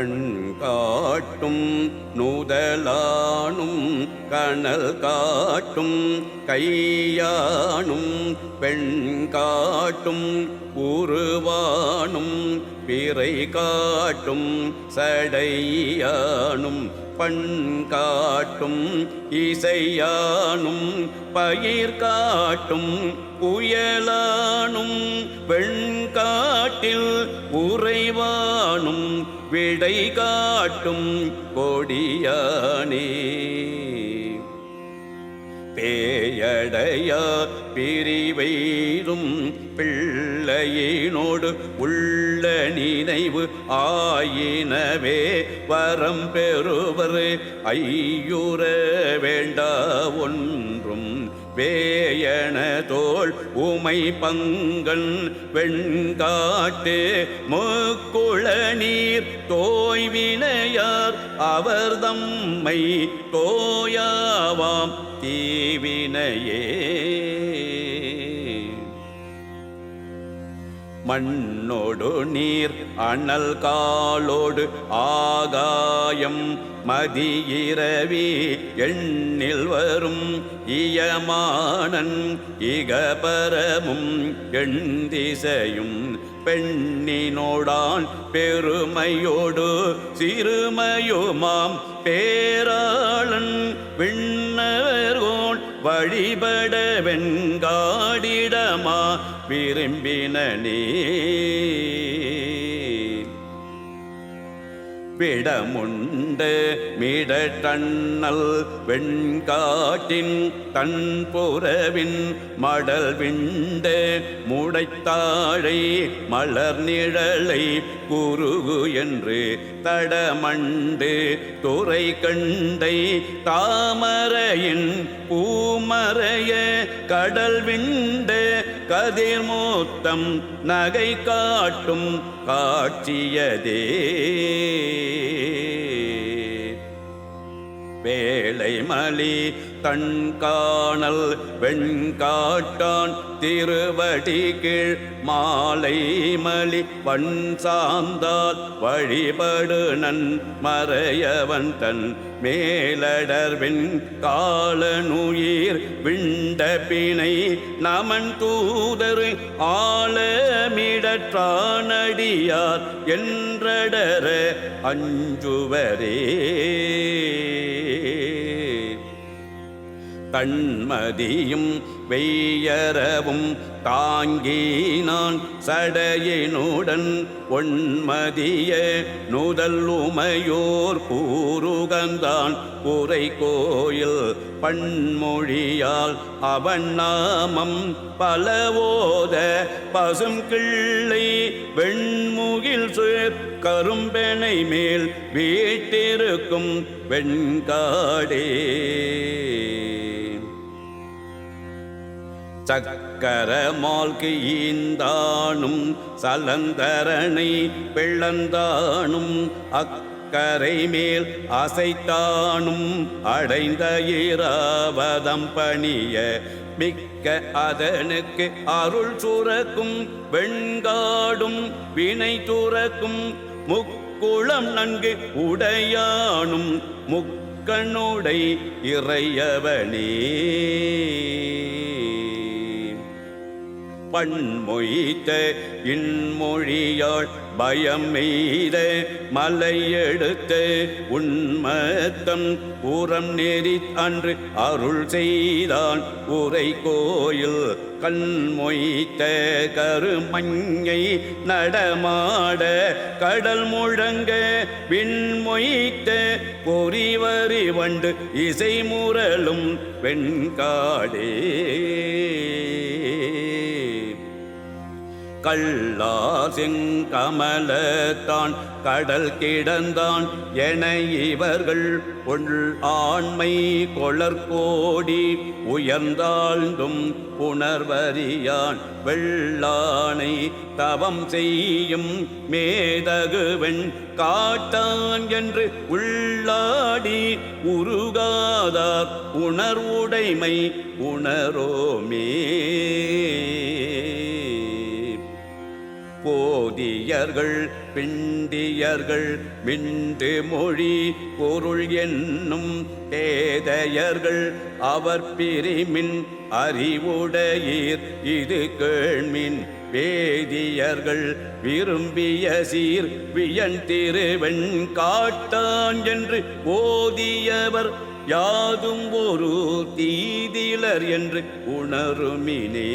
பண் காட்டும் நூதலானும் கணல் காட்டும் கையானும் பெண் காட்டும் உருவானும் பிறை காட்டும் சடையானும் பண் காட்டும் இசையானும் பயிர் காட்டும் புயலானும் வெண்காட்டில் உறைவானும் விடை காட்டும் கொடியானே. பேயடையா பிரிவைதும் பிள்ளையினோடு உள்ள நினைவு ஆயினவே. வரம் பெறுவர் ஐயுற வேண்டா ஒன்றும் வேயன தோல் உமை பங்கன் வெண்காட்டு முக்குள நீர் தோய்வினையார் அவர்தம்மை தோயாவாம் தீவினையே. மண்ணோடு நீர் அனல் காலோடு ஆகாயம் மதியிரவி எண்ணில் வரும் இயமானன் இகபரமும் எண்திசையும் பெண்ணினோடான் பெருமையோடு சிறுமையுமாம் பேராளன் விண்ணவர்கோன் வழிபட வெண்காடிடமா விரும்பின நீ. பிடமுண்டு மிடட்டண்ணல் வெண்காட்டின் தன் புறவின் மடல் விண்டு முடைத்தாழை மலர் நிழலை குருகு என்று தடமண்டு துறை கண்டை தாமரையின் பூமறைய கடல் விண்டு கதிர் மூத்தம் நகை காட்டும் காட்சியதே. வேலை மலி தன் காணல் வெண்காட்டான் திருவடி கீழ் மாலை மலி பண் சாந்தால் வழிபடு நன் மறையவன் தன் மேலடர்வின் காலனுயிர் விண்ட பிணை நமன் தூதரு ஆழமிடற்றானடியார் என்றடர அஞ்சுவரே தன்மதியும் வெய்யரவும் தாங்கினான் சடையினுடன் ஒன்மதிய நுதல் உமையோர் பூருகந்தான் உரை கோயில் பன்மொழியால் அவன் நாமம் பலவோத பசும் கிள்ளை வெண்முகில் சேர் கரும்பெனை மேல் வீட்டிருக்கும் வெண்காடே. சக்கரமால்கு ஈந்தானும் சலந்தரனை பிளந்தானும் அக்கரை மேல் அசைத்தானும் அடைந்த இராவதம் பணிய மிக்க அதனுக்கு அருள் சுரக்கும் வெண்காடும் வினை துறக்கும் முக்குளம் நன்கு உடையானும் முக்கனுடை இறையவனே. பண்மொழித்த இன்மொழியாள் பயம் எய்த மலையெடுத்த உண்மத்தம் உரம் நெறி அன்று அருள் செய்தான் உரை கோயில் கண்மொய்த்த கருமஞ்சை நடமாட கடல் முழங்க விண்மொய்த்த பொறிவரி வண்டு இசை முரலும் வெண்காடே. கள்ளா செங்கமலத்தான் கடல் கிடந்தான் என இவர்கள் உள் ஆண்மை கொளர்கோடி உயர்ந்தாழ்ந்தும் புணர்வரியான் வெள்ளானை தவம் செய்யும் மேதகுவெண் காட்டான் என்று உள்ளாடி உருகாதார் உணர்வுடைமை உணரோமே போதியர்கள் பிண்டியர்கள் மிண்டு மொழி பொருள் என்னும் பேதையர்கள் அவர் பிரிமின் அறிவுடையீர் இது கேள்மின் வேதியர்கள் விரும்பிய சீர் வியன் திருவெண் காட்டான் என்று போதியவர் யாதும் ஒரு தீதிலர் என்று உணருமினே.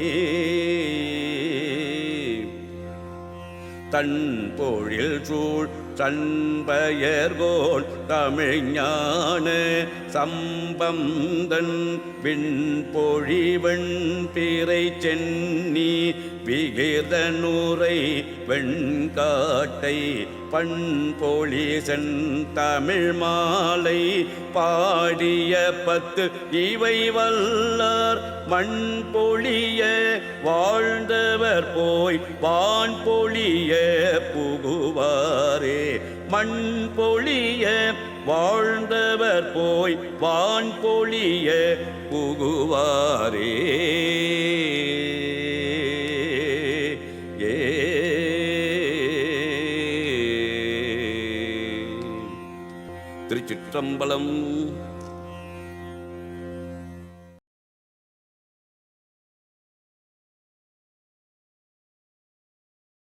தன் பொழில் சூழ் சண்பயர்கோள் தமிழ்ஞான சம்பந்தன் விண்பொழிவெண் பிறை சென்னி விகிர்தனுரை வெண்காட்டை பண்பொழிசன் தமிழ் மாலை பாடிய பத்து இவை வல்லார் மண் பொழிய வாழ்ந்தவர் போய் வான் பொழிய புகுவாரே. மண் பொழிய வாழ்ந்தவர் போய் வான் பொழிய புகுவாரே திருச்சிற்றம்பலம்